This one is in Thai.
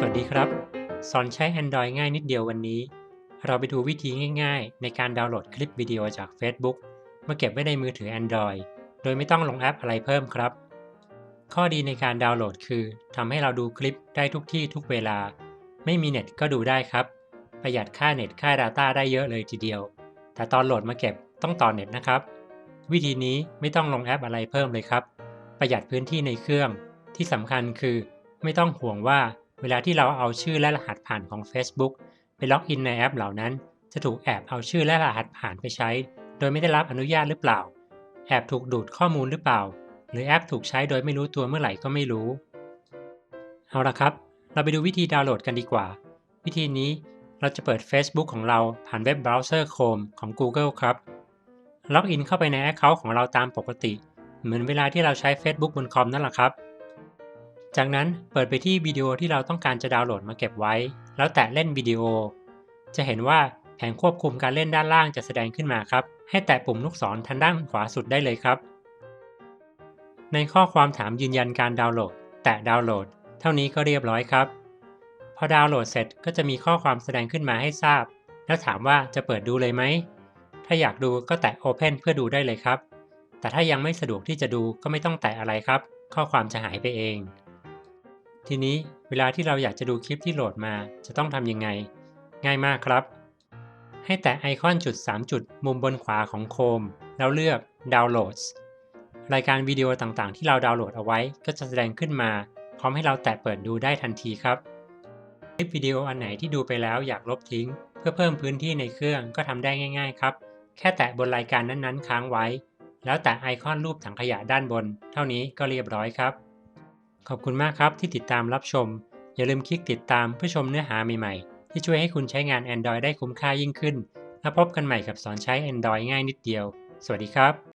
สวัสดีครับ สอนใช้ Android ง่ายนิดเดียววันนี้ เราไปดูวิธีง่าย ๆ ในการดาวน์โหลดคลิปวิดีโอจาก Facebook มาเก็บไว้ในมือถือ Android โดยไม่ต้องลงแอปอะไรเพิ่มครับ ข้อดีในการดาวน์โหลดคือทำให้เราดูคลิปได้ทุกที่ทุกเวลา ไม่มีเน็ตก็ดูได้ครับ ประหยัดค่าเน็ตค่า Data ได้เยอะเลยทีเดียว แต่ตอนโหลดมาเก็บต้องต่อเน็ตนะครับ วิธีนี้ไม่ต้องลงแอปอะไรเพิ่มเลยครับ ประหยัดพื้นที่ในเครื่อง ที่สำคัญคือ ไม่ต้องห่วงว่า เวลาที่เราเอาชื่อและรหัสผ่านของ Facebook ไปล็อกอินในแอปเหล่านั้น จะถูกแอบเอาชื่อและรหัสผ่านไปใช้ โดยไม่ได้รับอนุญาตหรือเปล่า แอบถูกดูดข้อมูลหรือเปล่า หรือแอปถูกใช้โดยไม่รู้ตัวเมื่อไหร่ก็ไม่รู้ เอาละครับ เราไปดูวิธีดาวน์โหลดกันดีกว่า วิธีนี้เราจะเปิด Facebook ของเราผ่านเว็บเบราว์เซอร์ Chrome ของ Google ครับล็อกอินเข้าไปใน Account ของเราตามปกติ เหมือนเวลาที่เราใช้ Facebook บนคอมนั่นแหละครับ จากนั้นเปิดไปที่วิดีโอที่เราต้องการจะดาวน์โหลดมาเก็บไว้ แล้วแตะเล่นวิดีโอ จะเห็นว่าแผงควบคุมการเล่นด้านล่างจะแสดงขึ้นมาครับ ให้แตะปุ่มลูกศรทางด้านขวาสุดได้เลยครับ ในข้อความถามยืนยันการดาวน์โหลด แตะดาวน์โหลด เท่านี้ก็เรียบร้อยครับ พอดาวน์โหลดเสร็จก็จะมีข้อความแสดงขึ้นมาให้ทราบ แล้วถามว่าจะเปิดดูเลยไหม ถ้าอยากดูก็แตะ Open เพื่อดูได้เลยครับ แต่ถ้ายังไม่สะดวกที่จะดูก็ไม่ต้องแตะอะไรครับ ข้อความจะหายไปเอง ทีนี้เวลาที่เราอยากจะดูคลิปที่โหลดมา จะต้องทำยังไง ง่ายมากครับ ให้แตะไอคอนจุด 3 จุด มุมบนขวาของโคม แล้วเลือก Downloads รายการวิดีโอต่างๆ ที่เราดาวน์โหลดเอาไว้ ก็จะแสดงขึ้นมา พร้อมให้เราแตะเปิดดูได้ทันทีครับ คลิปวิดีโออันไหนที่ดูไปแล้วอยากลบทิ้ง เพื่อเพิ่มพื้นที่ในเครื่องก็ทำได้ง่าย ๆ ครับ แค่แตะบนรายการนั้นๆ ค้างไว้ แล้วแตะไอคอนรูปถังขยะด้านบน เท่านี้ก็เรียบร้อยครับ ขอบคุณมากครับที่ติดตามรับชม อย่าลืมคลิกติดตามเพื่อชมเนื้อหาใหม่ๆ ที่ช่วยให้คุณใช้งาน Android ได้คุ้มค่ายิ่งขึ้น แล้วพบกันใหม่กับสอนใช้ Android ง่ายนิดเดียว สวัสดีครับ